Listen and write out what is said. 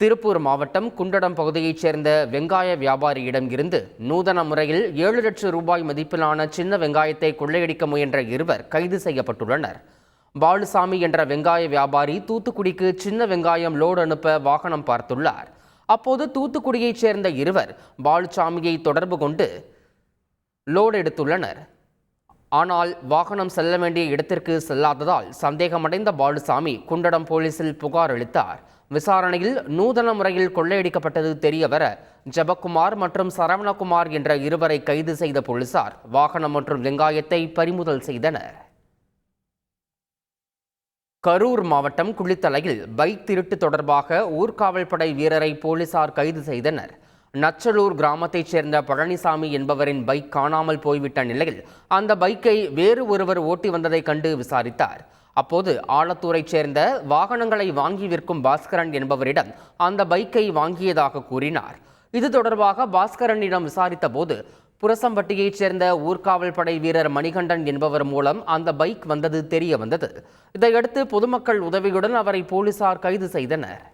திருப்பூர் மாவட்டம் குண்டடம் பகுதியைச் சேர்ந்த வெங்காய வியாபாரியிடம் இருந்து நூதன முறையில் ஏழு லட்சம் ரூபாய் மதிப்பிலான சின்ன வெங்காயத்தை கொள்ளையடிக்க முயன்ற இருவர் கைது செய்யப்பட்டுள்ளனர். பாலுசாமி என்ற வெங்காய வியாபாரி தூத்துக்குடிக்கு சின்ன வெங்காயம் லோடு அனுப்ப வாகனம் பார்த்துள்ளார். அப்போது தூத்துக்குடியைச் சேர்ந்த இருவர் பாலுசாமியை தொடர்பு கொண்டு லோடு எடுத்துள்ளனர். ஆனால் வாகனம் செல்ல வேண்டிய இடத்திற்கு செல்லாததால் சந்தேகமடைந்த பாலுசாமி குண்டடம் போலீசில் புகார் அளித்தார். விசாரணையில் நூதன முறையில் கொள்ளையடிக்கப்பட்டது தெரியவர ஜெபக்குமார் மற்றும் சரவணகுமார் என்ற இருவரை கைது செய்த போலீசார் வாகனம் மற்றும் வெங்காயத்தை பறிமுதல் செய்தனர். கரூர் மாவட்டம் குளித்தலையில் பைக் திருட்டு தொடர்பாக ஊர்காவல் படை வீரரை போலீசார் கைது செய்தனர். நச்சலூர் கிராமத்தைச் சேர்ந்த பழனிசாமி என்பவரின் பைக் காணாமல் போய்விட்ட நிலையில் அந்த பைக்கை வேறு ஒருவர் ஓட்டி வந்ததை கண்டு விசாரித்தார். அப்போது ஆலத்தூரைச் சேர்ந்த வாகனங்களை வாங்கி விற்கும் பாஸ்கரன் என்பவரிடம் அந்த பைக்கை வாங்கியதாக கூறினார். இது தொடர்பாக பாஸ்கரனிடம் விசாரித்த போது புரசம்பட்டியைச் சேர்ந்த ஊர்காவல் படை வீரர் மணிகண்டன் என்பவர் மூலம் அந்த பைக் வந்தது தெரிய வந்தது. இதையடுத்து பொதுமக்கள் உதவியுடன் அவரை போலீசார் கைது செய்தனர்.